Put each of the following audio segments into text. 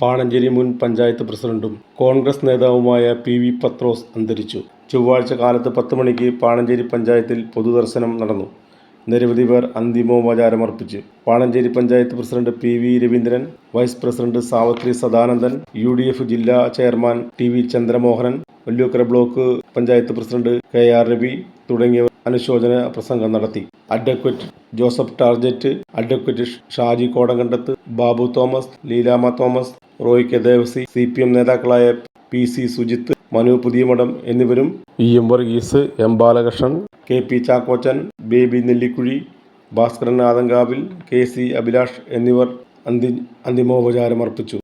പാണഞ്ചേരി മുൻ പഞ്ചായത്ത് പ്രസിഡന്റും കോൺഗ്രസ് നേതാവുമായ പി വി പത്രോസ് അന്തരിച്ചു. ചൊവ്വാഴ്ച കാലത്ത് പത്ത് മണിക്ക് പാണഞ്ചേരി പഞ്ചായത്തിൽ പൊതുദർശനം നടന്നു. നിരവധി പേർ അന്തിമോപചാരമർപ്പിച്ചു Panancheri panchayat president P V Raveendran vice president Savitri Sadanandan U D F ജില്ലാ chairman T V Chandramohanan Valyukkara block panchayat president K R Ravi തുടങ്ങിയവർ അനുശോചന പ്രസംഗം നടത്തി. Advocate Joseph target advocate Shaji Kodankandath Babu Thomas Leelama Thomas Roy K Devasi C P M നേതാക്കളായ P C Sujith Manu Puthiyamadam എന്നിവരും E M Varghese M Balakrishnan K P Chakkochan Baby Nellikkuzhi Bhaskaran Adankavil K C Abhilash എന്നിവർ അന്തി അന്തിമോപചാരമർപ്പിച്ചു.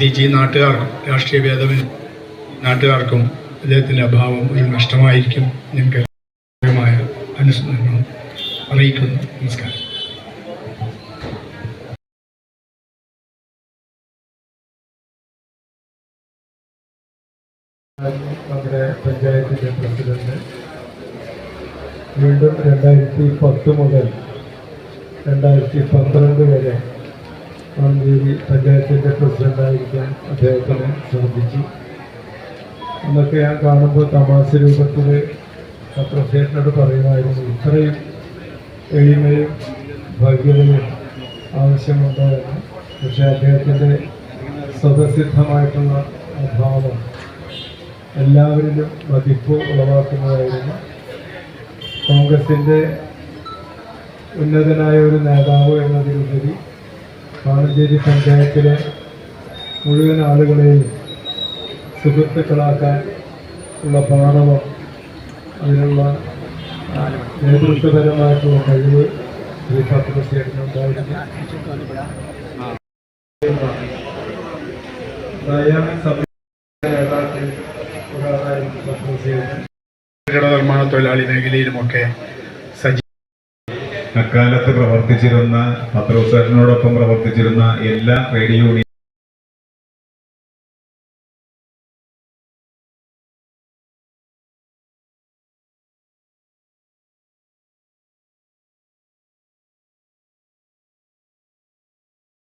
പ്രത്യേകിച്ച് ഈ നാട്ടുകാർക്കും രാഷ്ട്രീയ ഭേദമിന് നാട്ടുകാർക്കും അദ്ദേഹത്തിന്റെ അഭാവം ഒരു നഷ്ടമായിരിക്കും ഞങ്ങൾക്ക് മായ അനുസ്മരണം അറിയിക്കുന്നു. നമസ്കാരം. നമ്മുടെ പഞ്ചായത്തിന്റെ പ്രസിഡന്റ് വീണ്ടും രണ്ടായിരത്തി പത്ത് മുതൽ രണ്ടായിരത്തി പന്ത്രണ്ട് വരെ മഞ്ചേരി പഞ്ചായത്തിന്റെ പ്രസിഡന്റായിരിക്കാൻ അദ്ദേഹത്തിന് സാധിച്ചു അന്നൊക്കെ ഞാൻ കാണുമ്പോൾ തമാശ രൂപത്തിൽ പത്രസേനോട് പറയുമായിരുന്നു ഇത്രയും എളിമയും ഭവ്യതയും ആവശ്യമുണ്ടായിരുന്നു. പക്ഷേ അദ്ദേഹത്തിന്റെ സ്വതസിദ്ധമായിട്ടുള്ള അഭാവം എല്ലാവരിലും മതിപ്പ് ഉളവാക്കുന്നതായിരുന്നു. കോൺഗ്രസിന്റെ ഉന്നതനായ ഒരു നേതാവ് എന്നതിലുപരി പാണഞ്ചേരി പഞ്ചായത്തിലെ മുഴുവൻ ആളുകളെയും സുഹൃത്തുക്കളാക്കാൻ ഉള്ള പാഠവും അതിനുള്ള നേതൃത്വപരമായിട്ടുള്ള കഴിവ് ശ്രീ കെട്ടിട നിർമ്മാണ തൊഴിലാളി മേഖലയിലുമൊക്കെ അക്കാലത്ത് പ്രവർത്തിച്ചിരുന്ന പത്രോസേട്ടനോടൊപ്പം പ്രവർത്തിച്ചിരുന്ന എല്ലാ യൂണിയൻ